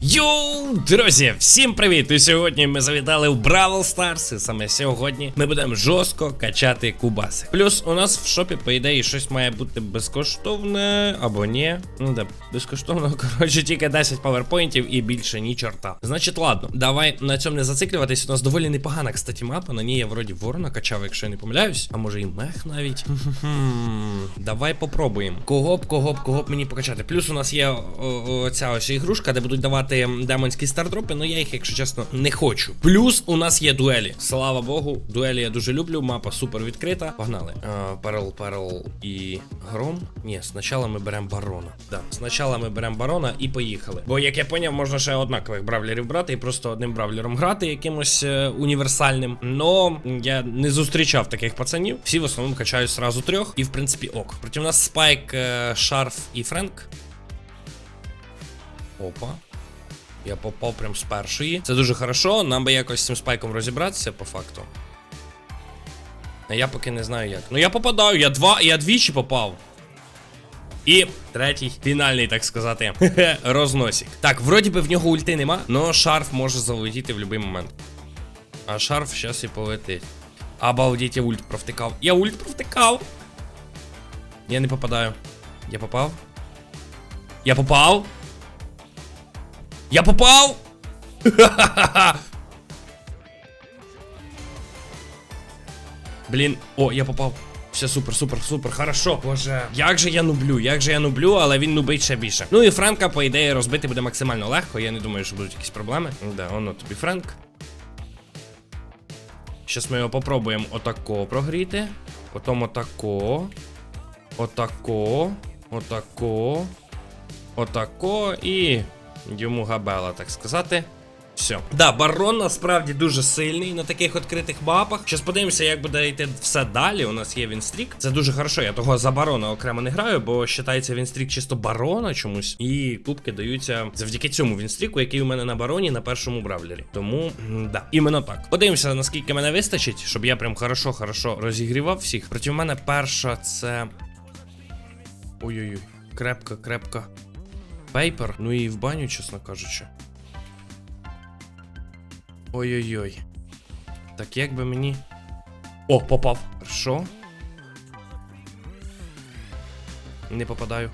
Йоу, друзі, всім привіт! І сьогодні ми завітали в Бравл Старс. І саме сьогодні ми будемо жорстко качати кубаси. Плюс у нас в шопі, по ідеї, щось має бути безкоштовне або ні. Ну да, безкоштовно, коротше, тільки 10 паверпойнтів і більше ні чорта. Значить, ладно, давай на цьому не зациклюватись. У нас доволі непогана, кстати, мапа. На ній я вроді ворона качав, якщо я не помиляюсь. А може і мех навіть. Давай попробуємо. Кого б, кого б, кого б мені покачати. Плюс у нас є ця ось ігрушка, де будуть давати демонські стардропи, але я їх, якщо чесно, не хочу. Плюс у нас є дуелі. Слава Богу, дуелі я дуже люблю. Мапа супер відкрита. Погнали. А, Перл, Перл і Гром. Ні, спочатку ми беремо барона. Да, спочатку ми беремо барона і поїхали. Бо, як я поняв, можна ще однакових бравлерів брати і просто одним бравлером грати, якимось е, універсальним. Но я не зустрічав таких пацанів. Всі в основному качають сразу трьох. І в принципі ок. Проти нас Спайк, е, Шарф і Френк. Опа. Я попав прям з першої. Це дуже хорошо. Нам би якось з цим спайком розібратися по факту. А я поки не знаю як. Ну я попадаю, я два, я двічі попав. І третій, фінальний, так сказати, розносик. Так, вроді би в нього ульти нема, але шарф може залетіти в будь-який момент. А шарф зараз і полетить. Обалдіть, я ульт провтикав. Я ульт провтикав. Я не попадаю. Я попав? Я попав? Я попав! Блін, о, я попав. Все супер, супер, супер, хорошо. Боже, як же я нублю, як же я нублю, але він нубить ще більше. Ну і Френка, по ідеї, розбити буде максимально легко. Я не думаю, що будуть якісь проблеми. Да, воно тобі Френк. Щас ми його попробуємо отако прогріти. Потім отако. Отако. Отако. Отако і йому габела, так сказати. Все. Да, барон насправді дуже сильний на таких відкритих мапах. Щас подивимося, як буде йти все далі. У нас є Вінстрік. Це дуже хорошо. Я того за барона окремо не граю, бо вважається Вінстрік чисто барона чомусь. І кубки даються завдяки цьому Вінстріку, який у мене на бароні на першому бравлері. Тому, да, іменно так. Подивимося, наскільки мене вистачить, щоб я прям хорошо-хорошо розігрівав всіх. Проти мене перша це. Ой-ой-ой, крепка, крепка. Пейпер, ну і в баню, чесно кажучи. Ой-ой-ой. Так як би мені. О, попав. Хорошо. Не попадаю.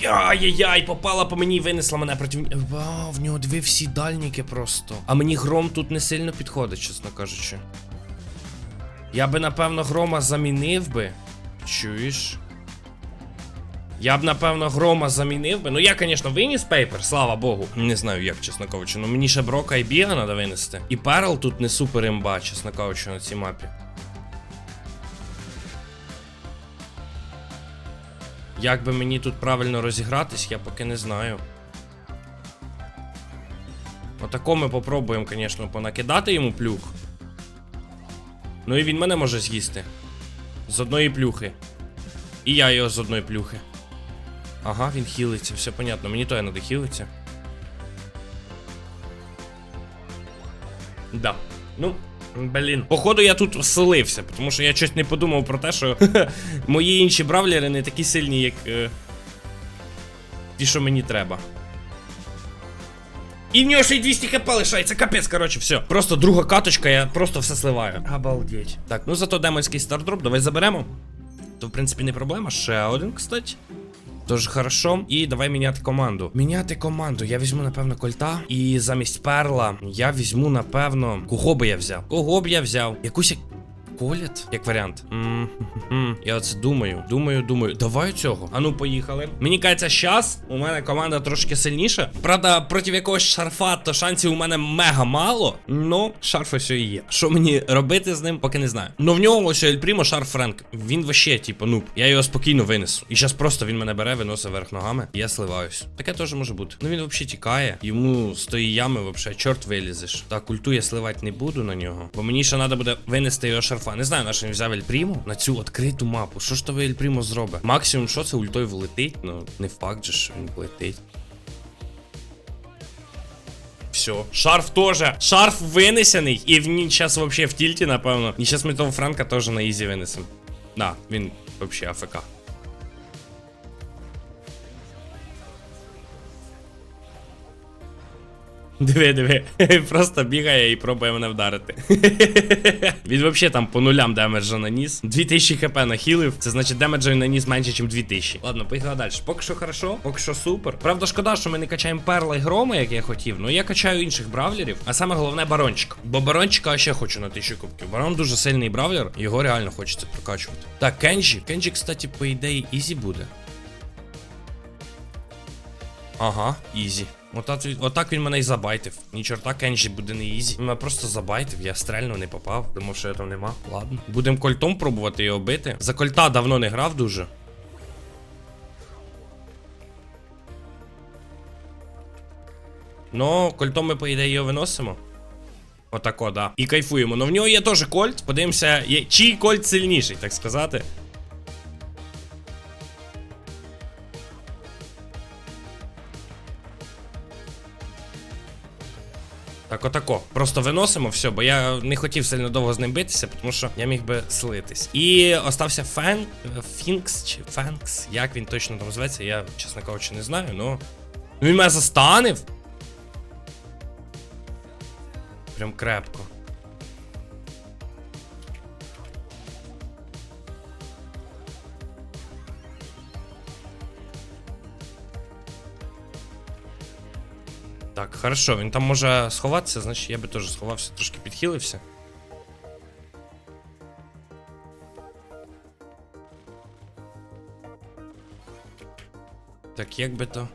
Яй-яй-яй, попала по мені і винесла мене проти. Вау, в нього дві всі дальніки просто. А мені гром тут не сильно підходить, чесно кажучи. Я би, напевно, грома замінив би. Чуєш? Я б, напевно, грома замінив би. Ну я, звісно, виніс пейпер, слава Богу. Не знаю, як, чесно кажучи. Ну мені ще Брока і Біга треба винести. І Перл тут не супер імба, чесно кажучи, на цій мапі. Як би мені тут правильно розігратись, я поки не знаю. Отако ми попробуємо, звісно, понакидати йому плюх. Ну і він мене може з'їсти. З одної плюхи. І я його з одної плюхи. Ага, він хілиться, все понятно. Мені то я надо хілиться. Да. Ну, блін. Походу, я тут вселився, тому що я щось не подумав про те, що мої інші бравлери не такі сильні, як. Е... Ті, що мені треба. І в нього ще й 200 хп лишається, капець, коротше, все. Просто друга каточка, я просто все сливаю. Обалдеть. Так, ну зато демонський стардроп, давай заберемо. То, в принципі, не проблема. Ще один, кстати. Дуже хорошо. І давай міняти команду. Міняти команду. Я візьму, напевно, кольта. І замість перла я візьму, напевно. Кого би я взяв? Кого б я взяв? Якусь як. Коліт? Як варіант. М-м-м. Я оце думаю, думаю, думаю. Давай цього. Ану, поїхали. Мені кажеться, щас у мене команда трошки сильніша. Правда, проти якогось шарфа, то шансів у мене мега мало. Ну, шарф ось і є. Що мені робити з ним, поки не знаю. Ну в нього ось Ель Прімо шарф Френк. Він вообще, типу, нуб. Я його спокійно винесу. І зараз просто він мене бере, виносить верх ногами. І я сливаюсь. Таке теж може бути. Ну він взагалі тікає. Йому з тої ями, взагалі, чорт вилізеш. Так, ульту я сливати не буду на нього. Бо мені ще треба буде винести його шарфа. Не знаю, на що він взяв Ель на цю відкриту мапу. Що ж тобі Альпрімо зробить? Максимум, що це ультою влетить? Ну, не факт же, що він влетить. Все, шарф тоже. Шарф винесений. І він зараз вообще в тільті, напевно. І зараз ми того Франка теж на ізі винесемо. Да, він вообще АФК. Диви, диви. Просто бігає і пробує мене вдарити. Він взагалі там по нулям демеджа наніс. 2000 хп нахилив. Це значить демеджа він наніс менше, ніж 2000. Ладно, поїхали далі. Поки що хорошо, поки що супер. Правда, шкода, що ми не качаємо перла і грома, як я хотів. Ну я качаю інших бравлерів. А саме головне барончик. Бо барончика ще хочу на 1000 кубків. Барон дуже сильний бравлер, його реально хочеться прокачувати. Так, Кенджі. Кенджі, кстати, по ідеї, ізі буде. Ага, ізі. Отак, отак він мене і забайтив. Ні чорта, Кенджі буде не ізі. Він мене просто забайтив, я стрельнув, не попав. Думав, що я там нема. Ладно. Будемо кольтом пробувати його бити. За кольта давно не грав дуже. Ну, кольтом ми, по ідеї, його виносимо. Отако, да. І кайфуємо. Ну в нього є теж кольт. Подивимося, чий кольт сильніший, так сказати. Так, отако. Просто виносимо все, бо я не хотів сильно довго з ним битися, тому що я міг би слитись. І остався Фен... Фінкс чи Фенкс, як він точно там зветься, я, чесно кажучи, не знаю, ну. Ну він мене застанив. Прям крепко. Так, хорошо, він там може сховатися, значить я би теж сховався, трошки підхилився. Так, як би то.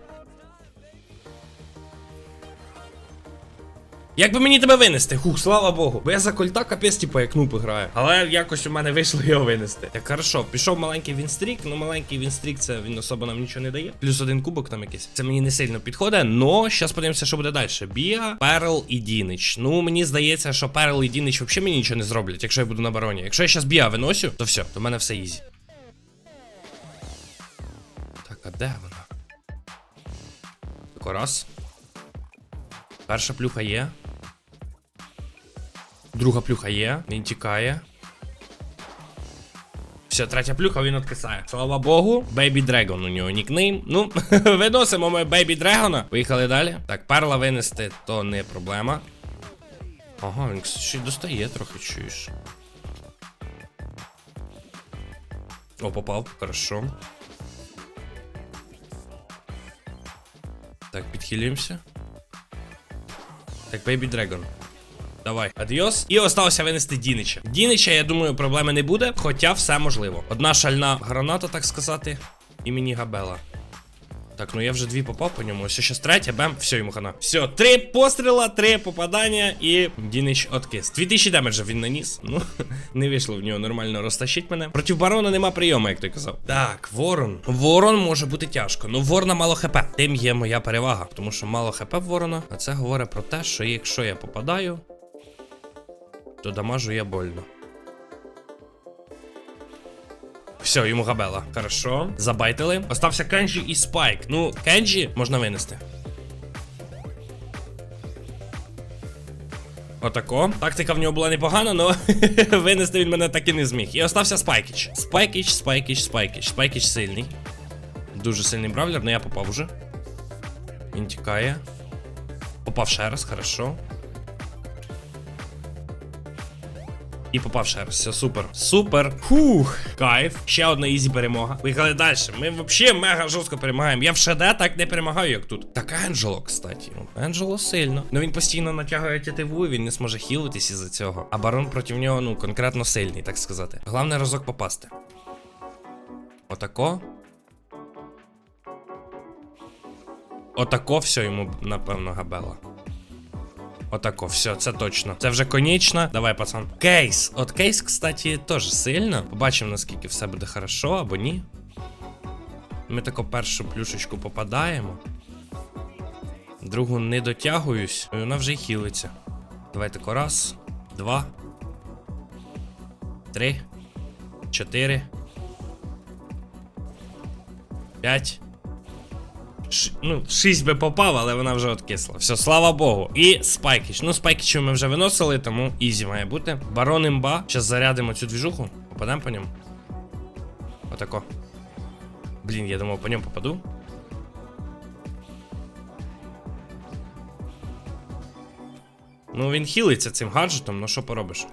Як би мені тебе винести? Хух, слава Богу. Бо я за кольта капець, типу, як нупи граю. Але якось у мене вийшло його винести. Так, хорошо, пішов маленький вінстрік. Ну, маленький вінстрік, це він особо нам нічого не дає. Плюс один кубок там якийсь. Це мені не сильно підходить. Но зараз подивимося, що буде далі. Біа, Перл і Дінич. Ну, мені здається, що Перл і Дінич взагалі мені нічого не зроблять, якщо я буду на бароні. Якщо я зараз Біа виносю, то все, то в мене все ізі. Так, а де вона? Тако раз. Перша плюха є. Друга плюха є, він тікає. Все, третя плюха, він откисає. Слава Богу, Бейбі Дрегон у нього нікнейм. Ну, виносимо ми Бейбі Дрегона. Поїхали далі. Так, перла винести то не проблема. Ага, він ще й достає трохи, чуєш. О, попав, хорошо. Так, підхилюємося. Так, Baby Dragon. Давай, адіос. І остався винести Дінича. Дінича, я думаю, проблеми не буде, хоча все можливо. Одна шальна граната, так сказати, імені Габела. Так, ну я вже дві попав по ньому. Ось ще третя, бем, все, йому хана. Все, три постріла, три попадання і Дінич откис. 2000 демеджа він наніс. Ну, не вийшло в нього нормально розтащить мене. Проти барона нема прийому, як той казав. Так, ворон. Ворон може бути тяжко. Ну, ворона мало хп. Тим є моя перевага. Тому що мало хп в ворона. А це говорить про те, що якщо я попадаю, то дамажу я больно. Все, йому габела. Хорошо. Забайтили. Остався Кенджі і Спайк. Ну, Кенджі можна винести. Отако. Тактика в нього була непогана, але винести він мене так і не зміг. І остався Спайкіч. Спайкіч, Спайкіч, Спайкіч. Спайкіч сильний. Дуже сильний бравлер, але я попав уже. Він тікає. Попав ще раз, хорошо. І попав ще раз. Все, супер. Супер. Фух. Кайф. Ще одна ізі перемога. Поїхали далі. Ми взагалі мега жорстко перемагаємо. Я в ШД так не перемагаю, як тут. Так Енджело, кстати. Енджело сильно. Ну він постійно натягує тятиву, він не зможе хілитись із-за цього. А барон проти нього, ну, конкретно сильний, так сказати. Головне разок попасти. Отако. Отако все йому, напевно, габела. Отако, все, це точно. Це вже конічно. Давай, пацан. Кейс. От кейс, кстати, теж сильно. Побачимо, наскільки все буде хорошо або ні. Ми тако першу плюшечку попадаємо. Другу не дотягуюсь, і вона вже й хілиться. Давай тако раз, два, три, чотири. П'ять. Ну, 6 би попав, але вона вже откисла. Все, слава Богу. І Спайкіч. Ну, Спайкічу ми вже виносили, тому ізі має бути. Барон імба. Зараз зарядимо цю двіжуху. Попадемо по ньому. Отако. Блін, я думав, по ньому попаду. Ну він хілиться цим гаджетом, ну що поробиш?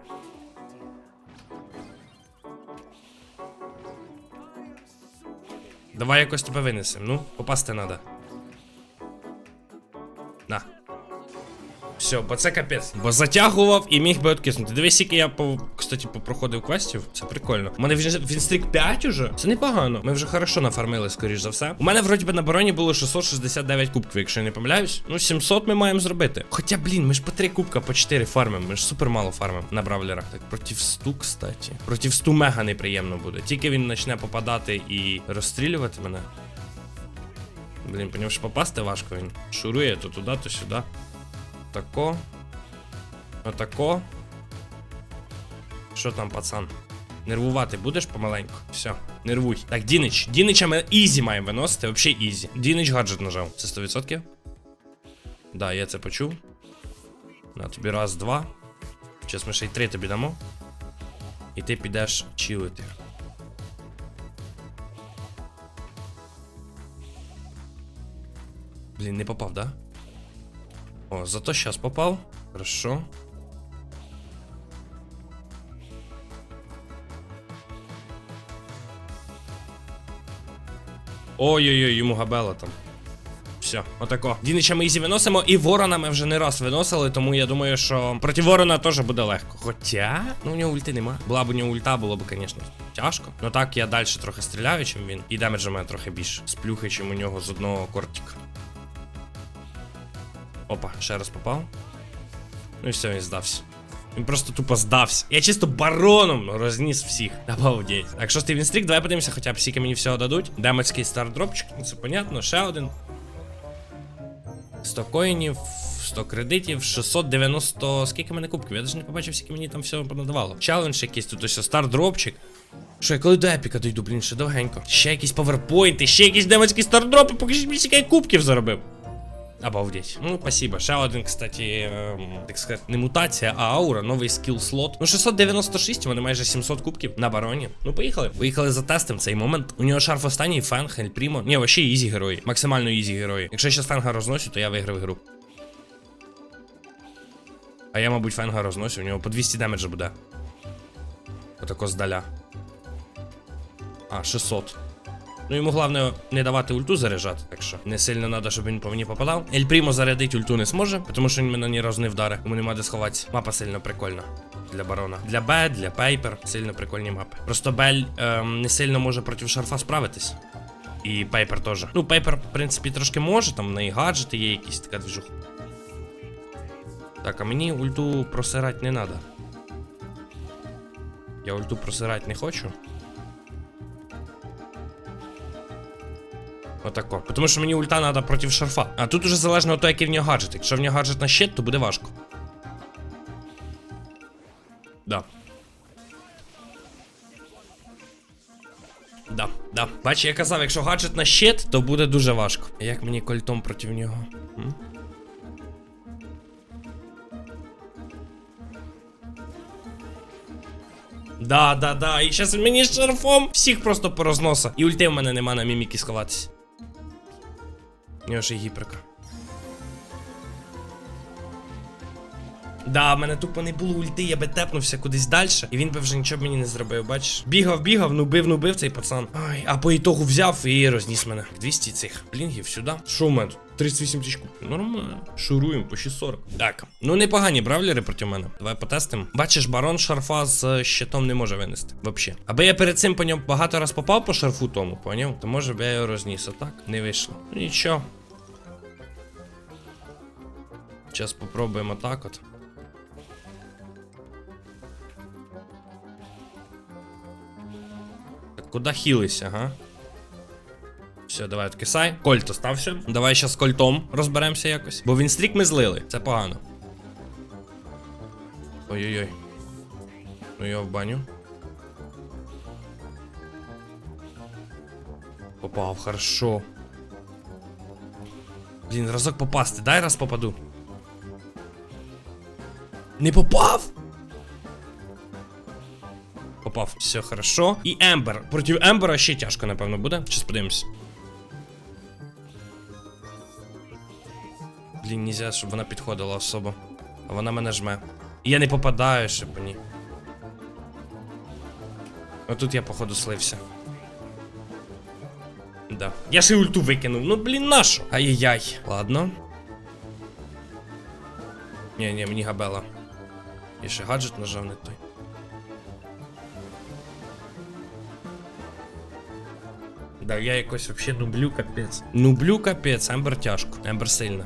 Давай якось тебе винесемо. Ну, попасти треба. Все, бо це капець. Бо затягував і міг би откиснути. Дивись, скільки я по, кстати, попроходив квестів. Це прикольно. У мене він, стрік 5 уже. Це непогано. Ми вже хорошо нафармили, скоріш за все. У мене вроді би на бароні було 669 кубків, якщо я не помиляюсь. Ну, 700 ми маємо зробити. Хоча, блін, ми ж по 3 кубка, по 4 фармимо. Ми ж супер мало фармимо на бравлерах. Так, проти 100, кстати. Проти 100 мега неприємно буде. Тільки він почне попадати і розстрілювати мене. Блін, по ньому ж попасти важко він. Шурує то туди, то сюди. Тако. Отако. Що там, пацан? Нервувати будеш помаленьку? Все, нервуй. Так, Дінич. Дінича ми ізі маємо виносити, взагалі ізі. Дінич гаджет нажав. Це 100%? Да, я це почув. На тобі раз, два. Зараз ми ще й три тобі дамо. І ти підеш чилити. Блін, не попав, да? О, зато сейчас попал. Хорошо. Ой-ой-ой, йому габела там. Все, отако. Дінича ми ізі виносимо, і ворона ми вже не раз виносили, тому я думаю, що проти ворона теж буде легко. Хоча, ну у нього ульти нема. Була б у нього ульта, було б, звісно, тяжко. Ну так я далі трохи стріляю, чим він. І демеджа мене трохи більше. Сплюхи, чим у нього з одного кортика. Опа, ще раз попав. Ну і все, він здався. Він просто тупо здався. Я чисто бароном розніс всіх. Обалдеть. Так, шостий вінстрік, давай подивимося, хоча б скільки мені всього дадуть. Демецький стардропчик, ну це понятно, ще один. 100 коїнів, 100 кредитів, 690. Скільки мене кубків? Я навіть не побачив, скільки мені там всього понадавало. Челендж якийсь тут ось стардропчик. Що я коли до епіка дойду, блін, ще довгенько. Ще якісь паверпойнти, ще якісь демецькі стардропи, покажіть мені, скільки я кубків заробив. Обалдеть. Ну, спасибо. Ще один, кстати, ем, так сказати, не мутація, а аура, новий скіл слот. Ну, 696, у мене майже 700 кубків на бароні. Ну, поїхали. Поїхали за тестом цей момент. У нього шарф останній, Фенг, Ель Прімо. Ні, вообще ізі герої. Максимально ізі герої. Якщо я щас Фенга розносю, то я виграв гру. А я, мабуть, Фенга розносю, у нього по 200 демеджа буде. Отако здаля. А, 600. Ну йому головне не давати ульту заряджати, так що не сильно треба, щоб він по мені попадав. Ель Прімо зарядить ульту не зможе, тому що він мене ні разу не вдаре. Йому нема де сховатися. Мапа сильно прикольна. Для барона. Для Б, для Пейпер. Сильно прикольні мапи. Просто Бель ем, не сильно може проти шарфа справитись. І Пейпер теж. Ну, Пейпер, в принципі, трошки може, там в неї гаджети є якісь така движуха. Так, а мені ульту просирати не треба. Я ульту просирати не хочу. Отако. Тому що мені ульта треба проти шарфа. А тут уже залежно від того, який в нього гаджет. Якщо в нього гаджет на щит, то буде важко. Да. Да, да. Бач, я казав, якщо гаджет на щит, то буде дуже важко. Як мені кольтом проти нього? М? Да, да, да. І зараз мені шарфом всіх просто порозноса. І ульти в мене нема на міміки сховатися. У нього ще гіперка. Да, в мене тупо не було ульти, я би тепнувся кудись далі, і він би вже нічого мені не зробив, бачиш? Бігав, бігав, ну бив, ну бив цей пацан. Ай, а по ітогу взяв і розніс мене. 200 цих блінгів сюди. Що в мене? 38 тисяч кубків. Нормально. Шуруємо по 640. Так, ну непогані бравлери проти мене. Давай потестимо. Бачиш, барон шарфа з щитом не може винести. Вообще. Аби я перед цим по ньому багато раз попав по шарфу тому, поняв? То може б я його розніс. А так не вийшло. Нічого. Зараз попробуємо так от. Так, куди хілися, га? Все, давай откисай. Кольт остався. Давай ще з кольтом розберемося якось. Бо він стрік ми злили. Це погано. Ой-ой-ой. Ну я в баню. Попав, хорошо. Блін, разок попасти. Дай раз попаду. Не попав! Попав. Все хорошо. І Ембер. Проти Ембера ще тяжко, напевно, буде. Щас подивимось. Блін, нельзя, щоб вона підходила особо. А вона мене жме. Я не попадаю ще по ній. Отут я, походу, слився. Да. Я ще ульту викинув. Ну блін, нащо? Ай-яй-яй. Ладно. Ні, ні, мені габела. Я ще гаджет нажав не той. Да, я якось вообще нублю капець. Нублю капець, Ембер тяжко. Ембер сильно.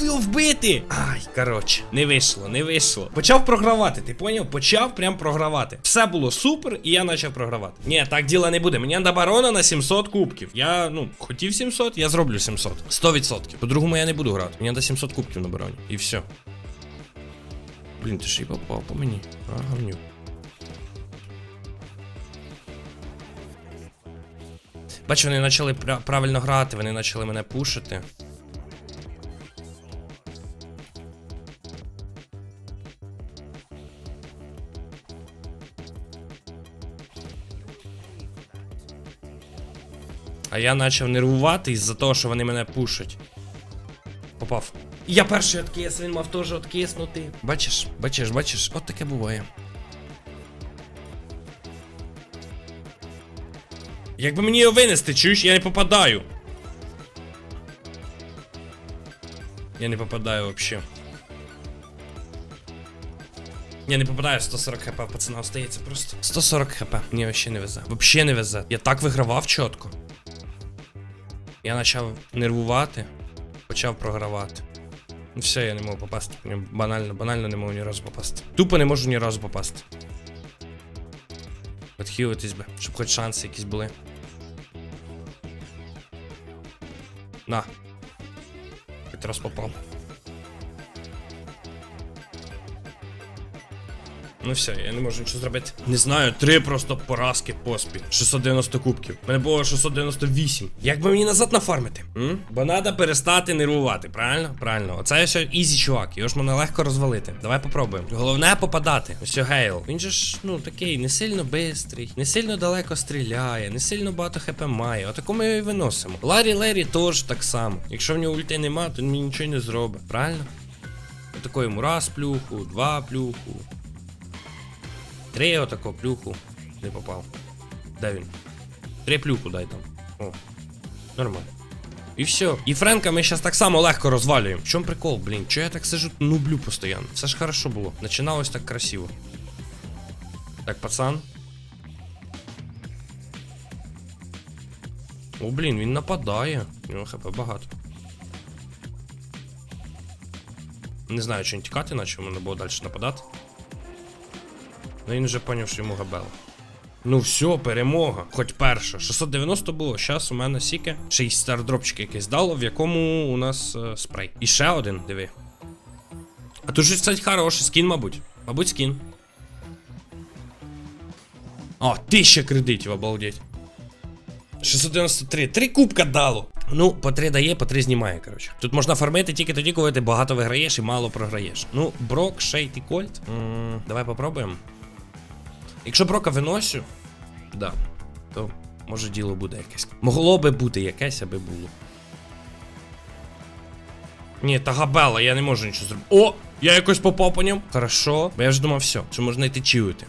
Мав його вбити! Ай, коротше, не вийшло, не вийшло. Почав програвати, ти поняв? Почав прям програвати. Все було супер, і я почав програвати. Ні, так діла не буде. Мені треба барона на 700 кубків. Я, ну, хотів 700, я зроблю 700. 100%. По-другому я не буду грати. Мені треба 700 кубків на бароні. І все. Блін, ти ж і попав по мені. А, гавнюк. Бачу, вони почали правильно грати, вони почали мене пушити. Я почав нервувати із-за того, що вони мене пушать. Попав. Я перший откис, він мав теж откиснути. Бачиш, бачиш, бачиш, от таке буває. Якби мені його винести, чуєш, я не попадаю. Я не попадаю вообще. Я не попадаю 140 хп, пацана остається просто. 140 хп. Мені вообще не везе. Вообще не везе. Я так вигравав чітко. Я почав нервувати, почав програвати. Ну все, я не можу попасти. Банально, банально не можу ні разу попасти. Тупо не можу ні разу попасти. Відхилитись би, щоб хоч шанси якісь були. На. Хоч раз попав. Ну все, я не можу нічого зробити. Не знаю, три просто поразки поспіль. 690 кубків. У мене було 698. Як би мені назад нафармити? М? Бо треба перестати нервувати, правильно? Правильно. Оце ще ізі чувак, його ж можна легко розвалити. Давай попробуємо. Головне попадати. Ось Гейл. Він же ж, ну, такий, не сильно бистрий, не сильно далеко стріляє, не сильно багато хп має. Отаку ми його і виносимо. Ларі Лері теж так само. Якщо в нього ульти нема, то він мені нічого не зробить. Правильно? Отако йому раз плюху, два плюху. Три отако плюху. Не попав. Де він? Три плюху дай там. О. Нормально. І все. І Френка ми зараз так само легко розвалюємо. В чому прикол, блін? Чого я так сижу, нублю постійно? Все ж хорошо було. Починалось так красиво. Так, пацан. О, блін, він нападає. У нього хп багато. Не знаю, чи він тікати, наче мене було далі нападати. Ну він вже поняв, що йому габела. Ну все, перемога. Хоч перша. 690 було. Зараз у мене сіке. Ще й стардропчик якийсь дало, в якому у нас е, спрей. І ще один, диви. А тут же, кстати, хороший скін, мабуть. Мабуть, скін. О, 1000 кредитів, обалдеть. 693. Три кубка дало. Ну, по 3 дає, по 3 знімає, коротше. Тут можна фармити тільки тоді, коли ти багато виграєш і мало програєш. Ну, Брок, Шейт і Кольт. Давай попробуємо. Якщо Брока виносю, да, то може діло буде якесь. Могло би бути якесь, аби було. Ні, та габела, я не можу нічого зробити. О! Я якось попав по ньому. Хорошо. Бо я вже думав, все, що можна йти чилити.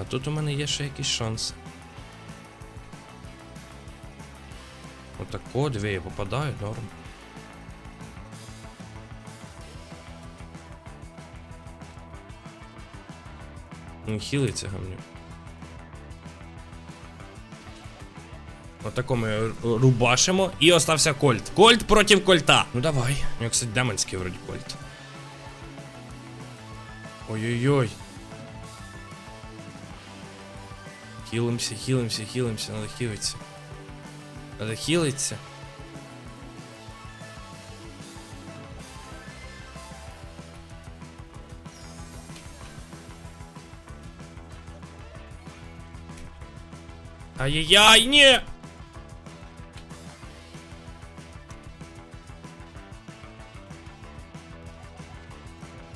А тут у мене є ще якісь шанси. Отако, дві я попадаю, норм. Він хілиться гамню. Отако ми рубашимо і остався кольт. Кольт проти кольта. Ну давай. У нього, кстати, демонський вроді кольт. Ой-ой-ой. Хілимся, хілимся, хілимся, надо хілитися. Надо хілитися. Ай-яй-яй, ні!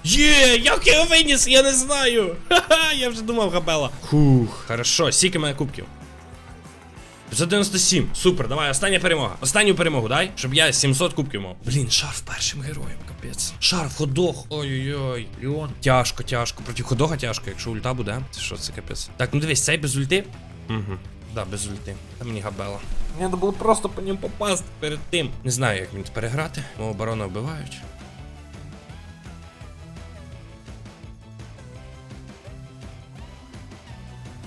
Є, як я його виніс, я не знаю. Ха-ха, я вже думав, габела. Фух, хорошо, скільки в мене кубків? 597, супер, давай, остання перемога. Останню перемогу, дай, щоб я 700 кубків мав. Блін, шарф першим героєм, капець. Шарф, ходох. Ой-ой-ой. Леон. Тяжко, тяжко. Проти ходога тяжко, якщо ульта буде. Це що це капець? Так, ну дивись, цей без ульти. Угу. Да, без ульти. Та мені габела. Мені треба було просто по ньому попасти перед тим. Не знаю, як це переграти. Мого барона вбивають.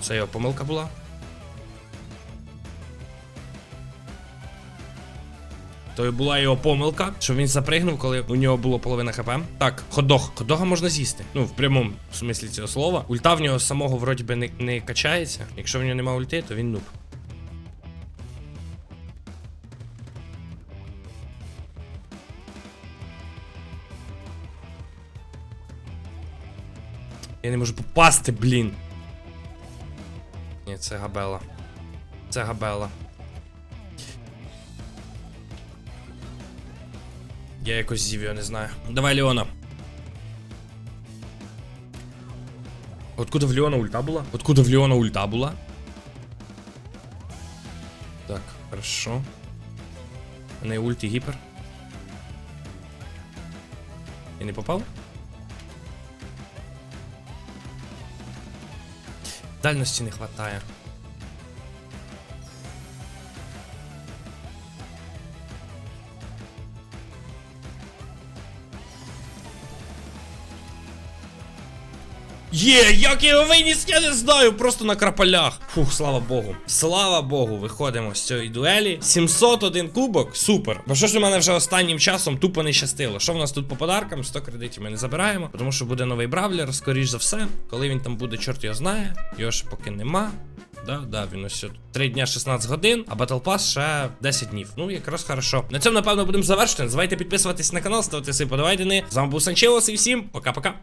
Це його помилка була. То була його помилка, що він запригнув, коли у нього було половина хп. Так, ходох. Ходога можна з'їсти. Ну, в прямому смислі цього слова. Ульта в нього самого вроді би не, не качається. Якщо в нього немає ульти, то він нуб. Я не можу попасти, блін. Ні, це габела. Це габела. Я якось зів його не знаю. Давай Леона. Откуда в Леона ульта була? Откуда в Леона ульта була? Так, хорошо. У неї ульт і гіпер. Я не попав? Дальності не хватає. Є, як я його виніс, я не знаю, просто на крапалях. Фух, слава Богу. Слава Богу, виходимо з цієї дуелі. 701 кубок, супер. Бо що ж у мене вже останнім часом тупо не щастило. Що в нас тут по подаркам? 100 кредитів ми не забираємо, тому що буде новий бравлер, скоріш за все. Коли він там буде, чорт його знає. Його ще поки нема. Да, да, він ось 3 дня 16 годин, а Battle Pass ще 10 днів. Ну, якраз хорошо. На цьому, напевно, будемо завершити. Не забувайте підписуватись на канал, ставити свої подавайдени. З вами був Санчелос і всім пока-пока.